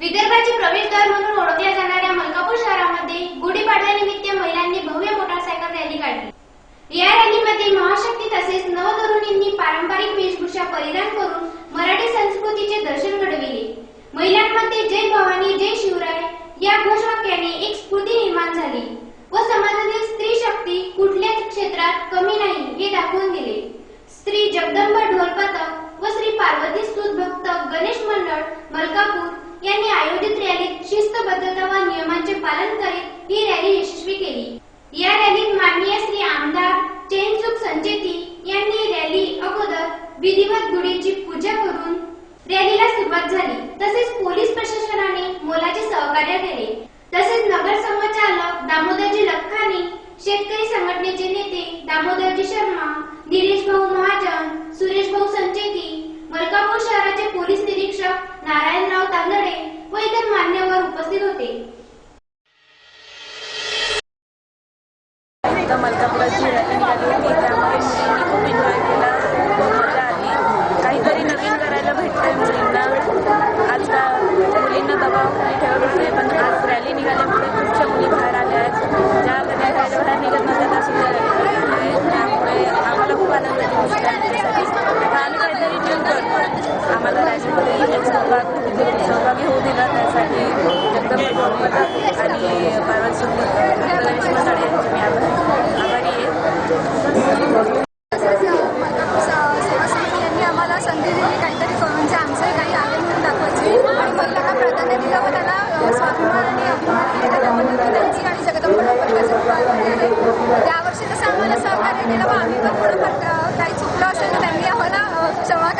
विदर्भाचे प्रवेशद्वार म्हणून ओळखल्या जाणाऱ्या मलकापूर शहरामध्ये गुढीपाडव्यानिमित्त महिलांनी भव्य मोटारसायकल रॅली काढली. या रॅलीमध्ये महाशक्ती तसेच नवतरुणींनी पारंपरिक वेशभूषा परिधान करून मराठी संस्कृतीचे दर्शन घडविले. महिलांमध्ये जय भवानी जय शिवराय या घोषवाक्याने एक स्फूर्ती निर्माण झाली व समाजातील स्त्री शक्ती कुठल्याच क्षेत्रात कमी नाही हे दाखवून दिले. श्री जगदंबा ढोलपातक व श्री पार्वती स्तुत भक्त गणेश मंडळ मलकापूर आयोजित रॅलीत शिस्तबद्धता व नियमांचे पालन करीत ही रॅली यशस्वी केली. या रॅलीत माननीय श्री आमदार चैनसुख संचेती यांनी रॅली अगोदर विधिवत गुढीची पूजा करून रॅलीला सुरुवात झाली. तसेच पोलीस प्रशासनाने मोलाचे सहकार्य केले. तसेच नगर संघचालक दामोदरजी लखानी शेतकरी संघटनेचे नेते दामोदरजी शर्मा निलेश भाऊ महाजन सुरेश भाऊ संचेती मलकापूर शहराचे पोलीस निरीक्षक नारायणराव तांदडे व इतर मान्यवर उपस्थित होते तर मलकापुराची रॅली निघाली होती त्यामध्ये मुलींनी खूप एन्जॉय केला. मजा आली काहीतरी नवीन करायला भेटतंय मुलींना. आजकाल मुलींना दबाव नाही ठेवत होते पण आज रॅली निघाल्यामुळे खूपशा मुली बाहेर आल्या आहेत. ज्या कधी रॅली बाहेर निघत नव्हत्या त्या सुद्धा रॅली आहे त्यामुळे आम्हाला खूप आनंद गोष्ट आहे त्यासाठी आता आम्ही काहीतरी न्यू करतो आम्हाला रॅलीमध्ये सहभाग सहभागी होऊ दिला त्यासाठी जगदंब आणि पार्वत सुंदर दिलेली काहीतरी म्हणजे आमचंही काही आहे म्हणून दाखवायची. आणि महिलांना प्राधान्य दिलं व त्याला स्वाभिमान आणि अभिमान दिला. त्याबद्दल त्यांची आणि जगदंब त्यावर्षी जसं आम्हाला सहकार्य केलं व आम्ही पण थोडंफार काही चुकलं असेल तर त्यांनी आम्हाला क्षमा